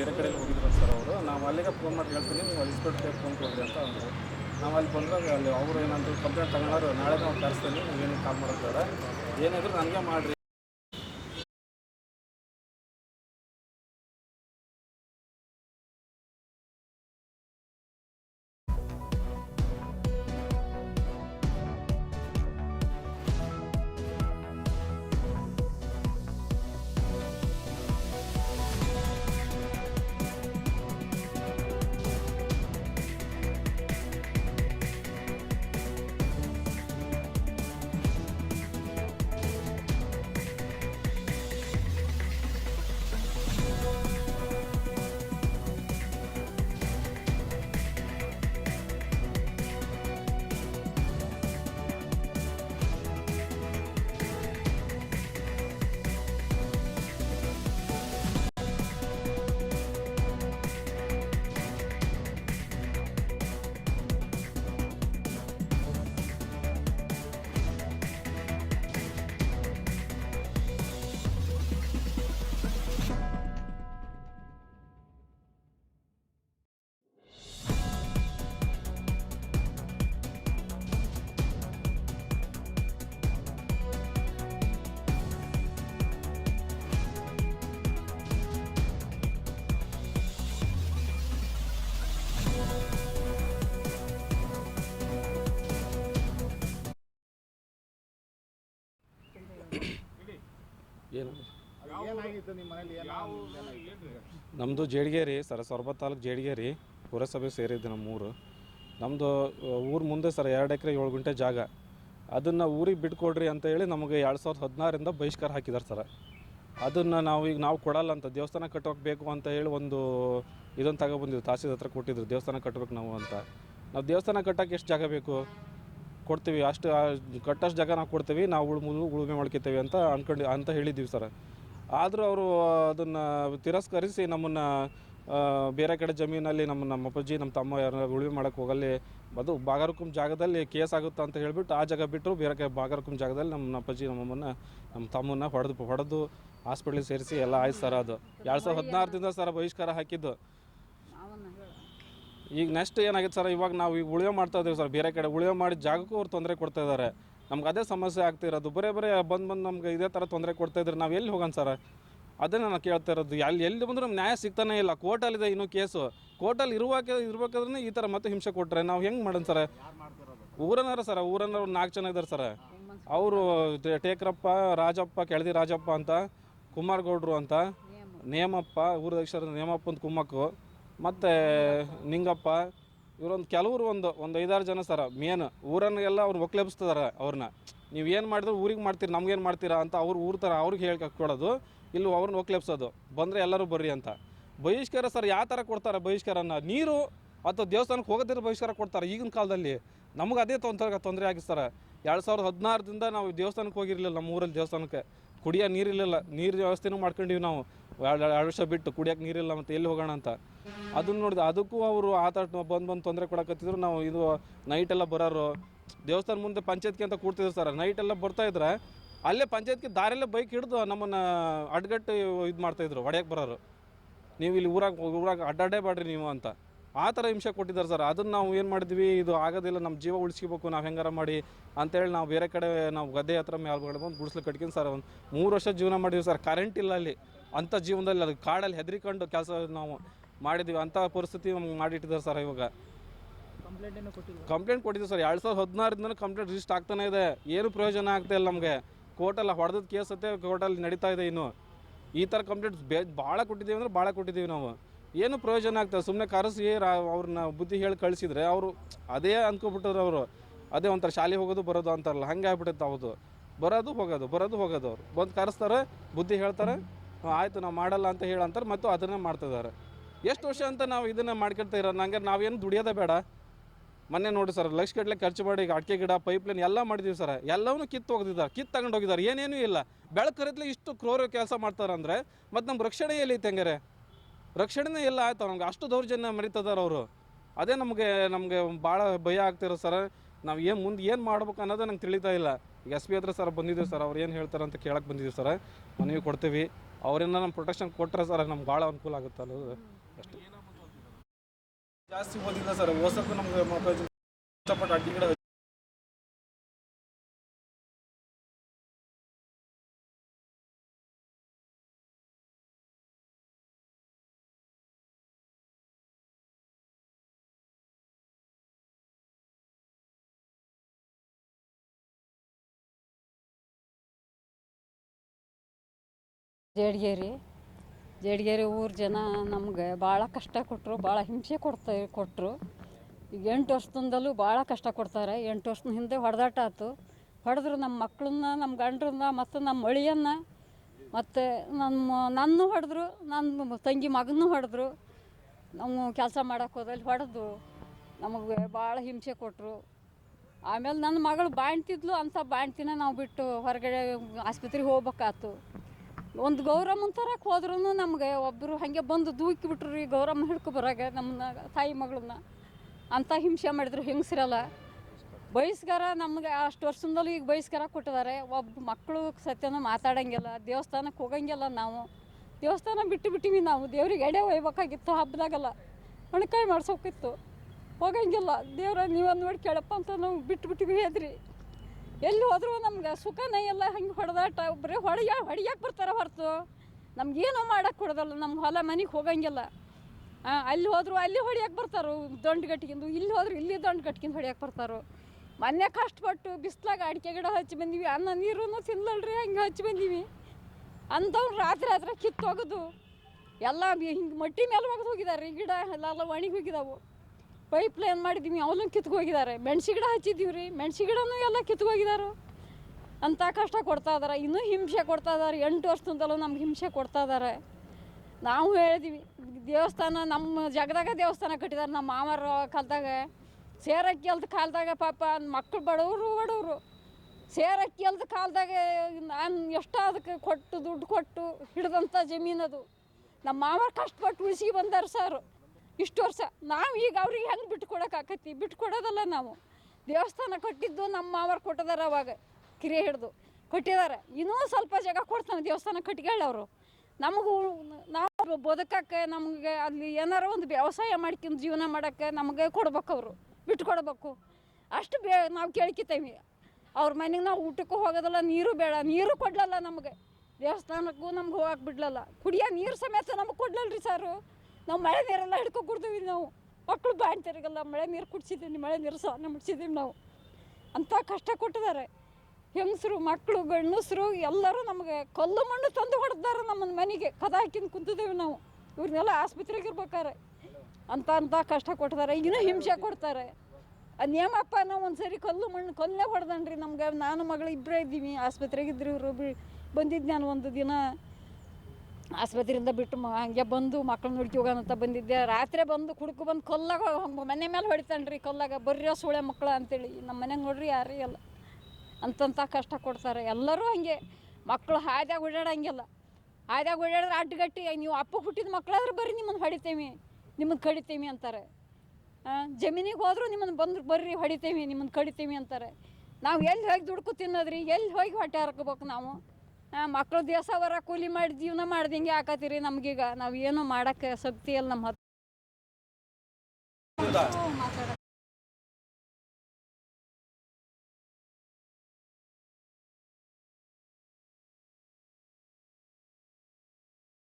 ಬೇರೆ ಕಡೆ ಹೋಗಿದ್ರು ಸರ್ ಅವರು. ನಾವು ಅಲ್ಲಿಗೆ ಫೋನ್ ಮಾಡಿ ಹೇಳ್ತೀನಿ, ನೀವು ಇನ್ಸ್ಪೆಕ್ಟ್ರಿಗೆ ಫೋನ್ ಕೊಡ್ರಿ ಅಂತ ಅಂದರು. ನಾವು ಅಲ್ಲಿ ಬಂದಾಗ ಅಲ್ಲಿ ಅವರು ಏನಂತ ಕಂಪ್ಲೇಂಟ್ ತಗೊಂಡ್ರು ನಾಳೆ ನಾವು ಕರೆಸ್ತೀನಿ ನೀವೇನು ಕಾಲ್ ಮಾಡೋದು ಬೇಡ. ಏನಿದ್ರು ನನಗೆ ಮಾಡಿರಿ. ಏನು ನಿಮ್ಮ ನಮ್ಮದು ಜೇಡಿಗೇರಿ ಸರ್ ಸೊರಬ ತಾಲೂಕು ಜೇಡಿಗೇರಿ ಪುರಸಭೆ ಸೇರಿದ್ದು ನಮ್ಮೂರು ನಮ್ಮದು ಊರು ಮುಂದೆ ಸರ್ ಎರಡು ಎಕರೆ ಏಳು ಗುಂಟೆ ಜಾಗ. ಅದನ್ನು ಊರಿಗೆ ಬಿಟ್ಕೊಡ್ರಿ ಅಂತ ಹೇಳಿ ನಮಗೆ ಎರಡು ಸಾವಿರದ ಹದಿನಾರರಿಂದ ಬಹಿಷ್ಕಾರ ಹಾಕಿದ್ದಾರೆ ಸರ್. ಅದನ್ನು ನಾವು ಈಗ ನಾವು ಕೊಡಲ್ಲ ಅಂತ ದೇವಸ್ಥಾನ ಕಟ್ಟೋಕೆ ಬೇಕು ಅಂತ ಹೇಳಿ ಒಂದು ಇದೊಂದು ತಗೊಬಂದಿದ್ದು ತಾಸಿದ ಹತ್ರ ಕೊಟ್ಟಿದ್ರು ದೇವಸ್ಥಾನ ಕಟ್ಟಬೇಕು ನಾವು ಅಂತ. ನಾವು ದೇವಸ್ಥಾನ ಕಟ್ಟೋಕೆ ಎಷ್ಟು ಜಾಗ ಬೇಕು? ಕೊಡ್ತೀವಿ, ಅಷ್ಟು ಕಟ್ಟಷ್ಟು ಜಾಗ ನಾವು ಕೊಡ್ತೀವಿ, ನಾವು ಉಳು ಉಳುಮೆ ಮಾಡ್ಕೊತೀವಿ ಅಂತ ಅನ್ಕೊಂಡು, ಅಂತ ಹೇಳಿದ್ದೀವಿ ಸರ್. ಆದರೂ ಅವರು ಅದನ್ನು ತಿರಸ್ಕರಿಸಿ ನಮ್ಮನ್ನು ಬೇರೆ ಕಡೆ ಜಮೀನಲ್ಲಿ ನಮ್ಮ ನಮ್ಮ ಅಪ್ಪಾಜಿ, ನಮ್ಮ ತಮ್ಮ ಯಾರು ಉಳುಮೆ ಮಾಡೋಕ್ಕೆ ಹೋಗಲ್ಲಿ, ಅದು ಬಾಗರಕುಂ ಜಾಗದಲ್ಲಿ ಕೇಸ್ ಆಗುತ್ತೆ ಅಂತ ಹೇಳಿಬಿಟ್ಟು ಆ ಜಾಗ ಬಿಟ್ಟರು ಬೇರೆ ಕಡೆ ಬಾಗರಕುಂ ಜಾಗದಲ್ಲಿ ನಮ್ಮ ಅಪ್ಪಾಜಿ ನಮ್ಮಮ್ಮನ್ನ ನಮ್ಮ ತಮ್ಮನ್ನ ಹೊಡೆದು ಹೊಡೆದು ಹಾಸ್ಪಿಟ್ಲಿಗೆ ಸೇರಿಸಿ ಎಲ್ಲ ಆಯ್ತು ಸರ್ ಅದು. ಎರಡು ಸಾವಿರದ ಹದಿನಾರರಿಂದ ಸರ್ ಬಹಿಷ್ಕಾರ ಹಾಕಿದ್ದು. ಈಗ ನೆಕ್ಸ್ಟ್ ಏನಾಗಿದೆ ಸರ್ ಇವಾಗ ನಾವು ಈಗ ಉಳಿವೆ ಮಾಡ್ತಾ ಇದ್ದೀವಿ ಸರ್ ಬೇರೆ ಕಡೆ ಉಳಿವೆ ಮಾಡಿ ಜಾಗಕ್ಕೂ ಅವ್ರು ತೊಂದರೆ ಕೊಡ್ತಾ ಇದ್ದಾರೆ ನಮ್ಗೆ ಅದೇ ಸಮಸ್ಯೆ ಆಗ್ತಿರೋದು ಬರೇ ಬರೇ ಬಂದು ಬಂದು ನಮ್ಗೆ ಇದೇ ಥರ ತೊಂದರೆ ಕೊಡ್ತಾ ಇದ್ರೆ ನಾವು ಎಲ್ಲಿ ಹೋಗೋಣ ಸರ್ ಅದೇ ನಾನು ಕೇಳ್ತಾ ಇರೋದು. ಎಲ್ಲಿ ಎಲ್ಲಿ ಬಂದರೂ ನಮ್ಗೆ ನ್ಯಾಯ ಸಿಗ್ತಾನೆ ಇಲ್ಲ. ಕೋರ್ಟಲ್ಲಿದೆ ಇನ್ನೂ ಕೇಸು ಕೋರ್ಟಲ್ಲಿ ಇರುವಾಗ ಇರ್ಬೇಕಾದ್ರೆ ಈ ಥರ ಮತ್ತೆ ಹಿಂಸೆ ಕೊಟ್ಟರೆ ನಾವು ಹೆಂಗೆ ಮಾಡೋಣ ಸರ್ ಊರನ್ನಾರ ಸರ್ ಊರನ್ನವ್ರು ನಾಲ್ಕು ಜನ ಇದ್ದಾರೆ ಸರ್ ಅವರು ಟೇಕ್ರಪ್ಪ ರಾಜಪ್ಪ, ಕೆಳದಿ ರಾಜಪ್ಪ ಅಂತ ಕುಮಾರಗೌಡ್ರು ಅಂತ, ನೇಮಪ್ಪ ಊರದಕ್ಷರ ನೇಮಪ್ಪ ಅಂತ ಕುಮ್ಮಕ್ಕು. ಮತ್ತು ನಿಂಗಪ್ಪ, ಇವರೊಂದು ಕೆಲವರು ಒಂದು ಒಂದು ಐದಾರು ಜನ ಸರ, ಮೇನ್ ಊರನ್ನೆಲ್ಲ ಅವ್ರು ಒಕ್ಲೆಬ್ಸ್ತಿದಾರೆ ಅವ್ರನ್ನ ನೀವು ಏನು ಮಾಡಿದ್ರು ಊರಿಗೆ ಮಾಡ್ತೀರಿ ನಮ್ಗೇನು ಮಾಡ್ತೀರಾ ಅಂತ ಅವ್ರು ಊರ ಥರ ಅವ್ರಿಗೆ ಹೇಳಿ ಕೊಡೋದು ಇಲ್ಲಿ ಅವ್ರನ್ನ ಒಕ್ಲೆಬ್ಸೋದು, ಬಂದರೆ ಎಲ್ಲರೂ ಬರ್ರಿ ಅಂತ. ಬಹಿಷ್ಕಾರ ಸರ್ ಯಾವ ಥರ ಕೊಡ್ತಾರೆ ಬಹಿಷ್ಕಾರನ ನೀರು ಅಥವಾ ದೇವಸ್ಥಾನಕ್ಕೆ ಹೋಗೋದಿರೋ ಬಹಿಷ್ಕಾರ ಕೊಡ್ತಾರೆ ಈಗಿನ ಕಾಲದಲ್ಲಿ. ನಮಗೆ ಅದೇ ತೊಂದರೆ ತೊಂದರೆ ಆಗಿ ಸರ್. ಎರಡು ಸಾವಿರದ ಹದಿನಾರರಿಂದ ನಾವು ದೇವಸ್ಥಾನಕ್ಕೆ ಹೋಗಿರಲಿಲ್ಲ ನಮ್ಮ ಊರಲ್ಲಿ ದೇವಸ್ಥಾನಕ್ಕೆ. ಕುಡಿಯೋ ನೀರಿಲ್ಲ ನೀರು ವ್ಯವಸ್ಥೆನೂ ಮಾಡ್ಕೊಂಡಿವಿ ನಾವು. ಎರಡು ಎರಡು ವರ್ಷ ಬಿಟ್ಟು ಕುಡಿಯೋಕ್ಕೆ ನೀರಿಲ್ಲ ಮತ್ತು ಎಲ್ಲಿ ಹೋಗೋಣ ಅಂತ. ಅದನ್ನ ನೋಡಿದೆ ಅದಕ್ಕೂ ಅವರು ಆತ ಬಂದು ಬಂದು ತೊಂದರೆ ಕೊಡಕತ್ತಿದ್ರು. ನಾವು ಇದು ನೈಟೆಲ್ಲ ಬರೋರು. ದೇವಸ್ಥಾನ ಮುಂದೆ ಪಂಚಾಯತ್ಗೆ ಅಂತ ಕೂಡ್ತಿದ್ರು ಸರ್. ನೈಟೆಲ್ಲ ಬರ್ತಾ ಇದ್ರೆ ಅಲ್ಲೇ ಪಂಚಾಯತ್ಗೆ ದಾರಿಯಲ್ಲೇ ಬೈಕ್ ಹಿಡಿದು ನಮ್ಮನ್ನು ಅಡ್ಗಟ್ಟು ಇದು ಮಾಡ್ತಾಯಿದ್ರು ಹೊಡ್ಯಕ್ಕೆ ಬರೋರು. ನೀವು ಇಲ್ಲಿ ಊರಾಗ ಊರಾಗ ಅಡ್ಡಾಡೇ ಬೇಡ್ರಿ ನೀವು ಅಂತ. ಆ ಥರ ಹಿಂಸೆ ಕೊಟ್ಟಿದ್ದಾರೆ ಸರ್. ಅದನ್ನು ನಾವು ಏನು ಮಾಡಿದ್ವಿ? ಇದು ಆಗೋದಿಲ್ಲ ನಮ್ಮ ಜೀವ ಉಳಿಸ್ಕೋಬೇಕು, ನಾವು ಹೆಂಗಾರ ಮಾಡಿ ಅಂತೇಳಿ ನಾವು ಬೇರೆ ಕಡೆ ನಾವು ಗದ್ದೆ ಹತ್ರ ಮೇಲೆ ಬಂದು ಗುಡಿಸ್ಲು ಕಟ್ಕೊಂಡು ಸರ್ ಒಂದು ಮೂರು ವರ್ಷ ಜೀವನ ಮಾಡಿದ್ವಿ ಸರ್. ಕರೆಂಟ್ ಇಲ್ಲ ಅಲ್ಲಿ. ಅಂಥ ಜೀವನದಲ್ಲಿ ಅದು ಕಾಡಲ್ಲಿ ಹೆದರಿಕೊಂಡು ಕೆಲಸ ನಾವು ಮಾಡಿದ್ವಿ ಅಂಥ ಪರಿಸ್ಥಿತಿ ನಮ್ಗೆ ಮಾಡಿಟ್ಟಿದ್ದಾರೆ ಸರ್ ಇವಾಗ. ಕಂಪ್ಲೇಂಟ್ ಕೊಟ್ಟಿದ್ದೀವಿ ಸರ್ ಎರಡು ಸಾವಿರದ ಹದಿನಾರರಿಂದ ಕಂಪ್ಲೇಂಟ್ ರಿಜಿಸ್ಟರ್ ಆಗ್ತಾನೆ ಇದೆ. ಏನು ಪ್ರಯೋಜನ ಆಗ್ತಾ ಇಲ್ಲ ನಮಗೆ. ಕೋರ್ಟಲ್ಲಿ ಹೊಡೆದ ಕೇಸ್ ಅತ್ತೆ ಕೋರ್ಟಲ್ಲಿ ನಡೀತಾ ಇದೆ ಇನ್ನು. ಈ ಥರ ಕಂಪ್ಲೇಂಟ್ ಬೇ ಭಾಳ ಕೊಟ್ಟಿದ್ದೀವಿ ಅಂದ್ರೆ ಭಾಳ ಕೊಟ್ಟಿದ್ದೀವಿ ನಾವು. ಏನು ಪ್ರಯೋಜನ ಆಗ್ತದೆ ಸುಮ್ಮನೆ ಕರೆಸಿ ರಾ ಅವ್ರನ್ನ ಬುದ್ಧಿ ಹೇಳಿ ಕಳಿಸಿದ್ರೆ ಅವರು ಅದೇ ಅಂದ್ಕೊಬಿಟ್ಟರು ಅವರು. ಅದೇ ಒಂಥರ ಶಾಲೆ ಹೋಗೋದು ಬರೋದು ಅಂತಾರಲ್ಲ ಹಂಗೆ ಆಗ್ಬಿಟ್ಟೈತೆ ಹೌದು ಬರೋದು ಹೋಗೋದು ಬರೋದು ಹೋಗೋದು ಅವ್ರು. ಬಂದು ಕರೆಸ್ತಾರೆ ಬುದ್ಧಿ ಹೇಳ್ತಾರೆ ಆಯ್ತು ನಾವು ಮಾಡಲ್ಲ ಅಂತ ಹೇಳಂತಾರೆ ಮತ್ತು ಅದನ್ನೇ ಮಾಡ್ತಿದ್ದಾರೆ ಎಷ್ಟು ವರ್ಷ ಅಂತ ನಾವು ಇದನ್ನು ಮಾಡ್ಕೊಳ್ತಾ ಇರೋ ಹಂಗಾರೆ ನಾವೇನು ದುಡಿಯೋದೇ ಬೇಡ. ಮೊನ್ನೆ ನೋಡಿ ಸರ್, ಲಕ್ಷ ಗಟ್ಟಲೆ ಖರ್ಚು ಮಾಡಿ ಅಡಿಕೆ ಗಿಡ ಪೈಪ್ಲೈನ್ ಎಲ್ಲ ಮಾಡಿದೀವಿ ಸರ್. ಎಲ್ಲವೂ ಕಿತ್ತು ಹೋಗಿದ್ದಾರೆ, ಕಿತ್ತು ತಗೊಂಡು ಹೋಗಿದ್ದಾರೆ, ಏನೇನೂ ಇಲ್ಲ. ಬೆಳಕರಿತ್ಲೆ ಇಷ್ಟು ಕ್ರೂರ ಕೆಲಸ ಮಾಡ್ತಾರೆ ಅಂದರೆ ಮತ್ತು ನಮ್ಮ ರಕ್ಷಣೆ ಎಲ್ಲಿ ತೆಂಗರೆ ರಕ್ಷಣೆನೇ ಇಲ್ಲ ಆಯ್ತು ನಮ್ಗೆ, ಅಷ್ಟು ದೌರ್ಜನ್ಯ ಮರಿತಿದ್ದಾರೆ ಅವರು. ಅದೇ ನಮಗೆ ನಮಗೆ ಭಾಳ ಭಯ ಆಗ್ತಿರೋ ಸರ್, ನಾವು ಏನು ಮುಂದೆ ಏನು ಮಾಡ್ಬೇಕು ಅನ್ನೋದು ನಂಗೆ ತಿಳಿತಾ ಇಲ್ಲ. ಈಗ ಎಸ್ ಪಿ ಹತ್ರ ಸರ್ ಬಂದಿದ್ದೀವಿ ಸರ್, ಅವ್ರು ಏನು ಹೇಳ್ತಾರೆ ಅಂತ ಕೇಳಕ್ಕೆ ಬಂದಿದ್ದೀವಿ ಸರ್. ಮನವಿ ಕೊಡ್ತೀವಿ. ಅವರಿಂದ ನಮ್ಮ ಪ್ರೊಟೆಕ್ಷನ್ ಕೊಟ್ಟರೆ ಸರ್, ನಮ್ಗೆ ಭಾಳ ಅನುಕೂಲ ಆಗುತ್ತಲ್ಲ ಅಷ್ಟೇ ಜಾಸ್ತಿ ಓದಿಲ್ಲ ಸರ್ ಓಸಕ್ಕೂ ನಮ್ಗೆ ಮಕ್ಕಳು ಇಷ್ಟಪಟ್ಟು ಅಡ್ಡಿ ಗಿಡ ಜೇಡ್ಗೇರಿ. ಜೇಡ್ಗೇರಿ ಊರ ಜನ ನಮ್ಗೆ ಭಾಳ ಕಷ್ಟ ಕೊಟ್ಟರು ಭಾಳ ಹಿಂಸೆ ಕೊಡ್ತಾ ಕೊಟ್ಟರು ಈಗ ಎಂಟು ವರ್ಷದಿಂದಲೂ ಭಾಳ ಕಷ್ಟ ಕೊಡ್ತಾರೆ. ಎಂಟು ವರ್ಷದ ಹಿಂದೆ ಹೊಡೆದಾಟ ಆಯ್ತು. ಹೊಡೆದ್ರು ನಮ್ಮ ಮಕ್ಕಳನ್ನ ನಮ್ಮ ಗಂಡ್ರನ್ನ, ಮತ್ತು ನಮ್ಮ ಅಳಿಯನ್ನ ಮತ್ತು ನಮ್ಮ ನನ್ನ ಹೊಡೆದ್ರು, ನನ್ನ ತಂಗಿ ಮಗನೂ ಹೊಡೆದ್ರು. ನಾವು ಕೆಲಸ ಮಾಡೋಕ್ಕೆ ಹೋದಲ್ಲಿ ಹೊಡೆದು ನಮಗೆ ಭಾಳ ಹಿಂಸೆ ಕೊಟ್ಟರು ಆಮೇಲೆ ನನ್ನ ಮಗಳು ಬಾಣ್ತಿದ್ಲು, ಅಂಥ ಬಾಣ್ತಿನ ನಾವು ಬಿಟ್ಟು ಹೊರಗಡೆ ಆಸ್ಪತ್ರೆಗೆ ಹೋಗ್ಬೇಕಾಯ್ತು. ಒಂದು ಗೌರಮ್ಮನ ತರಕ್ಕೆ ಹೋದ್ರೂ ನಮಗೆ ಒಬ್ಬರು ಹಾಗೆ ಬಂದು ದೂಕಿ ಬಿಟ್ರು ರೀ ಗೌರಮ್ಮ ಹಿಡ್ಕೊ ಬರಾಗ ನಮ್ಮನ್ನ ತಾಯಿ ಮಗಳನ್ನ. ಅಂಥ ಹಿಂಸೆ ಮಾಡಿದ್ರು ಹೆಂಗಸಿರಲ್ಲ. ಬಯಸ್ಗಾರ ನಮಗೆ ಅಷ್ಟು ವರ್ಷದಲ್ಲೂ ಈಗ ಬಯಸ್ಗಾರ ಕೊಟ್ಟಿದ್ದಾರೆ ಒಬ್ಬ ಮಕ್ಕಳು ಸತ್ಯನ ಮಾತಾಡಂಗಿಲ್ಲ ದೇವಸ್ಥಾನಕ್ಕೆ ಹೋಗಂಗಿಲ್ಲ ನಾವು. ದೇವಸ್ಥಾನ ಬಿಟ್ಟು ಬಿಟ್ಟಿವಿ ನಾವು. ದೇವ್ರಿಗೆ ಎಡೆ ಒಯ್ಬೇಕಾಗಿತ್ತು ಹಬ್ಬದಾಗೆಲ್ಲ. ಒಣಕಾಯಿ ಮಾಡ್ಸೋಕಿತ್ತು. ಹೋಗಂಗಿಲ್ಲ. ದೇವ್ರ ನೀವೊಂದು ನೋಡಿ ಕೇಳಪ್ಪ ಅಂತ ನಾವು ಬಿಟ್ಟು ಬಿಟ್ಟಿವಿ ಹೆದ್ರಿ ಎಲ್ಲಿ ಹೋದ್ರು ನಮ್ಗೆ ಸುಖನೇ ಎಲ್ಲ ಹಂಗೆ ಹೊಡೆದಾಟ, ಬರೀ ಹೊಡೆಯ ಹೊಡಿಯಕ್ಕೆ ಬರ್ತಾರೆ ಹೊರತು. ನಮ್ಗೇನೋ ಮಾಡಕ್ಕೆ ಕೊಡೋದಲ್ಲ ನಮ್ಮ ಹೊಲ ಮನೆಗೆ ಹೋಗಂಗಿಲ್ಲ. ಅಲ್ಲಿ ಹೋದ್ರು ಅಲ್ಲಿ ಹೊಡಿಯಕ್ಕೆ ಬರ್ತಾರೋ, ದಂಡು ಗಟ್ಟಿಗಿಂದು ಇಲ್ಲಿ ಹೋದ್ರು ಇಲ್ಲಿ ದೊಂಡು ಗಟ್ಟಿಗಿಂದು ಹೊಡಿಯಕ್ಕೆ ಬರ್ತಾರೋ. ಮೊನ್ನೆ ಕಷ್ಟಪಟ್ಟು ಬಿಸ್ಲಾಗ ಅಡಿಕೆ ಗಿಡ ಹಚ್ಚಿ ಬಂದೀವಿ. ಅನ್ನ ನೀರು ತಿನ್ನಲ್ರಿ ಹಂಗೆ ಹಚ್ಚಿ ಬಂದೀವಿ. ಅಂಥವ್ರು ರಾತ್ರಿ ರಾತ್ರಿ ಕಿತ್ತು ಹೋಗೋದು ಎಲ್ಲ ಹಿಂಗೆ ಮಟ್ಟಿ ಮೇಲೆ ಒಗೆದು ಹೋಗಿದ್ದಾರೆ ಗಿಡ ಎಲ್ಲ ಒಣಗಿ ಹೋಗಿದಾವು. ಪೈಪ್ ಲೈನ್ ಮಾಡಿದ್ದೀವಿ ಅವನು ಕಿತ್ಕೊ ಹೋಗಿದ್ದಾರೆ ಮೆಣಸಿ ಗಿಡ ಹಚ್ಚಿದ್ದೀವಿ ರೀ ಮೆಣಸಿ ಗಿಡನೂ ಎಲ್ಲ ಕಿತ್ಕೊ ಹೋಗಿದ್ದಾರೆ ಅಂಥ ಕಷ್ಟ ಕೊಡ್ತಾ ಇದಾರೆ. ಇನ್ನೂ ಹಿಂಸೆ ಕೊಡ್ತಾ ಇದಾರೆ. ಎಂಟು ವರ್ಷದಿಂದಲೂ ನಮ್ಗೆ ಹಿಂಸೆ ಕೊಡ್ತಾ ಇದ್ದಾರೆ ನಾವು ಹೇಳಿದ್ವಿ, ದೇವಸ್ಥಾನ ನಮ್ಮ ಜಗದಾಗ ದೇವಸ್ಥಾನ ಕಟ್ಟಿದ್ದಾರೆ ನಮ್ಮ ಮಾಮರ ಕಾಲದಾಗ, ಸೇರಕ್ಕಿ ಅಲ್ದ ಕಾಲದಾಗ ಪಾಪ ಮಕ್ಕಳು ಬಡವರು ಬಡವರು. ಸೇರಕ್ಕಿ ಅಲ್ದ ಕಾಲದಾಗ ನಾನು ಎಷ್ಟೋ ಅದಕ್ಕೆ ಕೊಟ್ಟು ದುಡ್ಡು ಕೊಟ್ಟು ಹಿಡ್ದಂಥ ಜಮೀನದು. ನಮ್ಮ ಮಾಮರು ಕಷ್ಟಪಟ್ಟು ಉಳಿಸಿ ಬಂದಾರ ಸರ್. ಇಷ್ಟು ವರ್ಷ ನಾವು ಈಗ ಅವ್ರಿಗೆ ಹೆಂಗೆ ಬಿಟ್ಕೊಡೋಕ್ಕಾಕತಿ ಬಿಟ್ಕೊಡೋದಲ್ಲ ನಾವು. ದೇವಸ್ಥಾನ ಕಟ್ಟಿದ್ದು ನಮ್ಮ ಮಾವರು ಕೊಟ್ಟಿದ್ದಾರೆ ಅವಾಗ. ಕಿರಿಯ ಹಿಡಿದು ಕೊಟ್ಟಿದ್ದಾರೆ ಇನ್ನೂ ಸ್ವಲ್ಪ ಜಾಗ ಕೊಡ್ತಾನೆ ದೇವಸ್ಥಾನ ಕಟ್ಕೊಳ್ಳಿ ಅವರು. ನಮಗೂ ನಾವು ಬದುಕಕ್ಕೆ ನಮಗೆ ಅಲ್ಲಿ ಏನಾರ ಒಂದು ವ್ಯವಸಾಯ ಮಾಡ್ಕೊಂಡು ಜೀವನ ಮಾಡೋಕ್ಕೆ ನಮಗೆ ಕೊಡ್ಬೇಕು ಅವರು. ಬಿಟ್ಕೊಡ್ಬೇಕು. ಅಷ್ಟು ಬೇ ನಾವು ಕೇಳ್ಕಿತೇವಿ. ಅವ್ರ ಮನೆಗೆ ನಾವು ಊಟಕ್ಕೂ ಹೋಗೋದಲ್ಲ, ನೀರು ಬೇಡ. ನೀರು ಕೊಡ್ಲಲ್ಲ ನಮಗೆ. ದೇವಸ್ಥಾನಕ್ಕೂ ನಮ್ಗೆ ಹೋಗಕ್ಕೆ ಬಿಡ್ಲಲ್ಲ. ಕುಡಿಯೋ ನೀರು ಸಮೇತ ನಮಗೆ ರೀ ಸಾರು. ನಾವು ಮಳೆ ನೀರೆಲ್ಲ ಹಿಡ್ಕೊ ಕೊಡ್ತೀವಿ ನಾವು. ಮಕ್ಕಳು ಬಾಣ್ತಿರಗಲ್ಲ ಮಳೆ ನೀರು ಕುಡ್ಸಿದ್ದೀವಿ ಮಳೆ ನೀರು ಸ್ನಾನ ಮುಡ್ಸಿದ್ದೀವಿ ನಾವು. ಅಂಥ ಕಷ್ಟ ಕೊಟ್ಟಿದ್ದಾರೆ. ಹೆಂಗಸರು ಮಕ್ಕಳು ಗಂಡಸರು ಎಲ್ಲರೂ ನಮಗೆ ಕಲ್ಲು ಮಣ್ಣು ತಂದು ಹೊಡೆದಾರೆ ನಮ್ಮ ಮನೆಗೆ. ಕದ ಹಾಕಿಂದು ಕುಂತಿದ್ದೇವೆ ನಾವು. ಇವ್ರನ್ನೆಲ್ಲ ಆಸ್ಪತ್ರೆಗೆ ಇರ್ಬೇಕಾರೆ. ಅಂತ ಅಂಥ ಕಷ್ಟ ಕೊಡ್ತಾರೆ ಇನ್ನೂ ಹಿಂಸೆ ಕೊಡ್ತಾರೆ. ನೇಮಪ್ಪ ನಾವು ಒಂದು ಸರಿ ಕಲ್ಲು ಮಣ್ಣು ಕಲ್ಲೇ ಹೊಡೆದನ್ರಿ ನಮ್ಗೆ. ನಾನು ಮಗಳು ಇಬ್ಬರೇ ಇದ್ದೀವಿ. ಆಸ್ಪತ್ರೆಗೆ ಇದ್ರಿ ಇವರು ಬಂದಿದ್ದು ನಾನು ಒಂದು ದಿನ. ಆಸ್ಪತ್ರೆಯಿಂದ ಬಿಟ್ಟು ಹಂಗೆ ಬಂದು ಮಕ್ಕಳನ್ನ ಹುಡುಕಿ ಹೋಗೋಣಂತ ಬಂದಿದ್ದೆ. ರಾತ್ರಿ ಬಂದು ಕುಡ್ಕು ಬಂದು ಕೊಲ್ಲಾಗ ಹಂಗ್ ಮನೆ ಮೇಲೆ ಹೊಡಿತಾನೆ ರೀ ಕೊಲ್ಲಾಗ. ಬರ್ರಿಯೋ ಸುಳೆ ಮಕ್ಕಳು ಅಂತೇಳಿ. ನಮ್ಮ ಮನೆಗೆ ನೋಡ್ರಿ ಯಾರೂ ಇಲ್ಲ. ಅಂತಂತ ಕಷ್ಟ ಕೊಡ್ತಾರೆ. ಎಲ್ಲರೂ ಹಂಗೆ. ಮಕ್ಕಳು ಹಾದ್ಯಾಗ ಓಡಾಡಂಗಿಲ್ಲ. ಹಾದ್ಯಾಗ ಓಡಾಡಿದ್ರೆ ಅಡ್ಡಗಟ್ಟಿ ನೀವು ಅಪ್ಪ ಹುಟ್ಟಿದ ಮಕ್ಕಳಾದ್ರೆ ಬರ್ರಿ ನಿಮ್ಮನ್ನು ಹೊಡಿತೇವಿ. ನಿಮ್ಮನ್ನು ಕಡಿತೇವೆ ಅಂತಾರೆ. ಜಮೀನಿಗೆ ಹೋದರೂ ನಿಮ್ಮನ್ನು ಬಂದು ಬರ್ರಿ, ಹೊಡಿತೇವಿ ನಿಮ್ಮನ್ನು ಕಡಿತೇವೆ ಅಂತಾರೆ. ನಾವು ಎಲ್ಲಿ ಹೋಗಿ ದುಡ್ಕು ತಿನ್ನೋದ್ರಿ? ಎಲ್ಲಿ ಹೋಗಿ ಹೊಟ್ಟೆ ಹರ್ಕೋಬೇಕು ನಾವು? ಮಕ್ಕಳು ದಿವಸ ಬರ ಕೂಲಿ ಮಾಡಿ ಜೀವನ ಮಾಡ್ದಂಗೆ ಹಾಕತ್ತೀರಿ ನಮಗೀಗ. ನಾವು ಏನು ಮಾಡೋಕ್ಕೆ ಶಕ್ತಿ ಇಲ್ಲ ನಮ್ಮ ಮಾತಾಡಕ್ಕೆ